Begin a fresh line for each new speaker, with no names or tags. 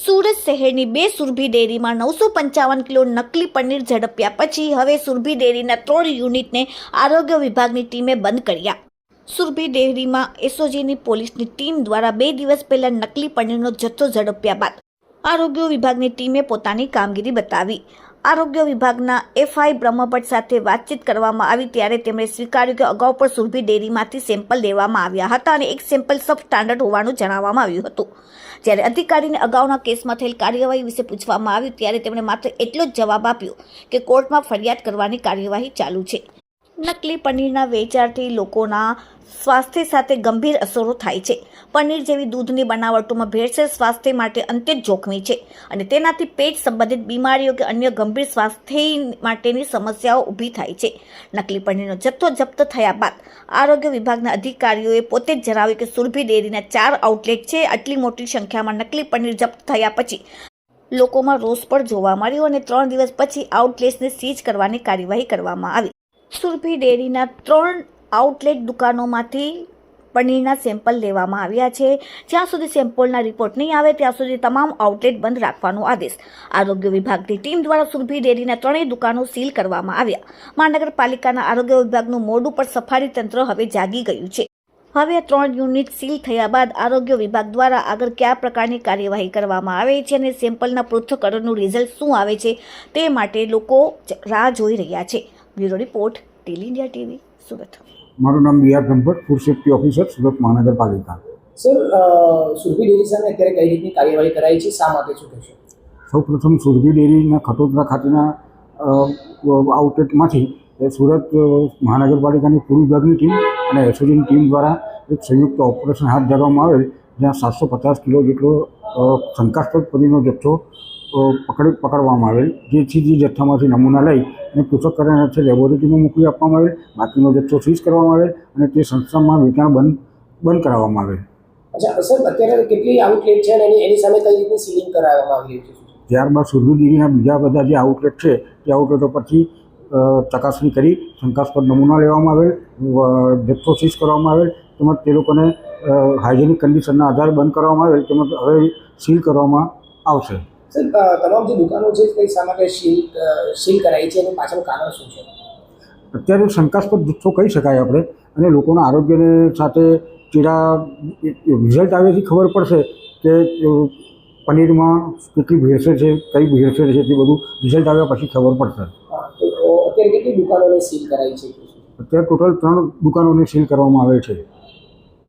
સુરત શહેરની બે સુરભી ડેરીમાં નવસો પંચાવન કિલો નકલી પનીર ઝડપ્યા પછી હવે સુરભી ડેરીના ત્રણ યુનિટને આરોગ્ય વિભાગની ટીમે બંધ કર્યા. સુરભી ડેરીમાં એસઓજીની પોલીસની ટીમ દ્વારા બે દિવસ પહેલા નકલી પનીરનો જથ્થો ઝડપ્યા બાદ આરોગ્ય વિભાગની ટીમે પોતાની કામગીરી બતાવી. આરોગ્ય વિભાગના એફઆઈ બ્રહ્મભટ્ટ સાથે વાતચીત કરવામાં આવી ત્યારે તેમણે સ્વીકાર્યું કે અગાઉ પણ સુરભી ડેરીમાંથી સેમ્પલ લેવામાં આવ્યા હતા અને એક સેમ્પલ સબ સ્ટાન્ડર્ડ હોવાનું જણાવવામાં આવ્યું હતું. જ્યારે અધિકારીને અગાઉના કેસમાં થયેલ કાર્યવાહી વિશે પૂછવામાં આવ્યું ત્યારે તેમણે માત્ર એટલો જ જવાબ આપ્યો કે કોર્ટમાં ફરિયાદ કરવાની કાર્યવાહી ચાલુ છે. નકલી પનીરના વેચાણથી લોકોના સ્વાસ્થ્ય સાથે ગંભીર અસરો થાય છે. પનીર જેવી દૂધની બનાવટોમાં ભેળસેળ સ્વાસ્થ્ય માટે અત્યંત જોખમી છે અને તેનાથી પેટ સંબંધિત બીમારીઓ કે અન્ય ગંભીર સ્વાસ્થ્ય માટેની સમસ્યાઓ ઊભી થાય છે. નકલી પનીરનો જથ્થો જપ્ત થયા બાદ આરોગ્ય વિભાગના અધિકારીઓએ પોતે જ જણાવ્યું કે સુરભી ડેરીના ચાર આઉટલેટ છે. આટલી મોટી સંખ્યામાં નકલી પનીર જપ્ત થયા પછી લોકોમાં રોષ પણ જોવા મળ્યો અને ત્રણ દિવસ પછી આઉટલેટ્સને સીઝ કરવાની કાર્યવાહી કરવામાં આવી. સુરભી ડેરીના ત્રણ આઉટલેટ દુકાનોમાંથી પનીરના સેમ્પલ લેવામાં આવ્યા છે. જ્યાં સુધી સેમ્પલના રિપોર્ટ નહીં આવે, ત્યાં સુધી તમામ આઉટલેટ બંધ રાખવાનો આદેશ. આરોગ્ય વિભાગની ટીમ દ્વારા સુરભી ડેરીના ત્રણેય દુકાનો સીલ કરવામાં આવ્યા. મહાનગરપાલિકાના આરોગ્ય વિભાગનું મોડું પર સફારી તંત્ર હવે જાગી ગયું છે. હવે ત્રણ યુનિટ સીલ થયા બાદ આરોગ્ય વિભાગ દ્વારા આગળ કયા પ્રકારની કાર્યવાહી કરવામાં આવે છે અને સેમ્પલના પૃથ્થકરણનું રિઝલ્ટ શું આવે છે તે માટે લોકો રાહ જોઈ રહ્યા છે. Bureau report tell India TV Surat.
મારું નામ B R Brahmbhatt food safety officer Surat મહાનગરપાલિકા.
સર સુરભી ડેરી સામે અત્યારે કઈ રીતની કાર્યવાહી કરાઈ છે? શા માટે શું કહેશો?
સૌપ્રથમ સુરભી ડેરીના ખટોદરા ખાતેના આઉટલેટમાંથી એ સુરત મહાનગરપાલિકાની પૂરી વિભાગની ટીમ અને એસઓજીની ટીમ દ્વારા એક સંયુક્ત ઓપરેશન હાથ ધરવામાં આવેલ જ્યાં સાતસો પચાસ કિલો જેટલો શંકાસ્પદ પદીનો જથ્થો પકડી પકડવામાં આવેલ. જેથી જે જથ્થામાંથી નમૂના લઈ અને પૃથ્થકરણ છે લેબોરેટરીમાં મોકલી આપવામાં આવેલ. બાકીનો જથ્થો સીઝ કરવામાં આવેલ અને તે સંસ્થામાં વેચાણ બંધ બંધ કરાવવામાં આવેલ.
અચ્છા સર અત્યારે કેટલી આઉટલેટ છે અને એની સામે કઈ રીતની સીલિંગ કરાવવામાં આવી રહી છે?
ત્યારબાદ સુરભી ડેરીના બીજા બધા જે આઉટલેટ છે તે આઉટલેટો પરથી ચકાસણી કરી શંકાસ્પદ નમૂના લેવામાં આવેલ જથ્થો સીઝ કરવામાં આવેલ તેમજ તે લોકોને હાઇજેનિક કન્ડિશનના આધારે બંધ કરવામાં આવેલ તેમજ હવે સીલ કરવામાં આવશે.
સર તમામ જે દુકાનો છે કઈ શા માટે સીલ સીલ કરાઈ છે એનું પાછળનું કારણ શું છે?
અત્યારે શંકાસ્પદ જુસ્સો કહી શકાય આપણે. અને લોકોના આરોગ્યને સાથે ચીડા રિઝલ્ટ આવ્યાથી ખબર પડશે કે પનીરમાં કેટલી ભેળસેળ છે કઈ ભેળસેળ છે તે બધું રિઝલ્ટ આવ્યા પછી ખબર પડશે.
તો અત્યારે કેટલી દુકાનોને સીલ કરાઈ છે?
અત્યારે ટોટલ ત્રણ દુકાનોને સીલ કરવામાં આવેલ છે.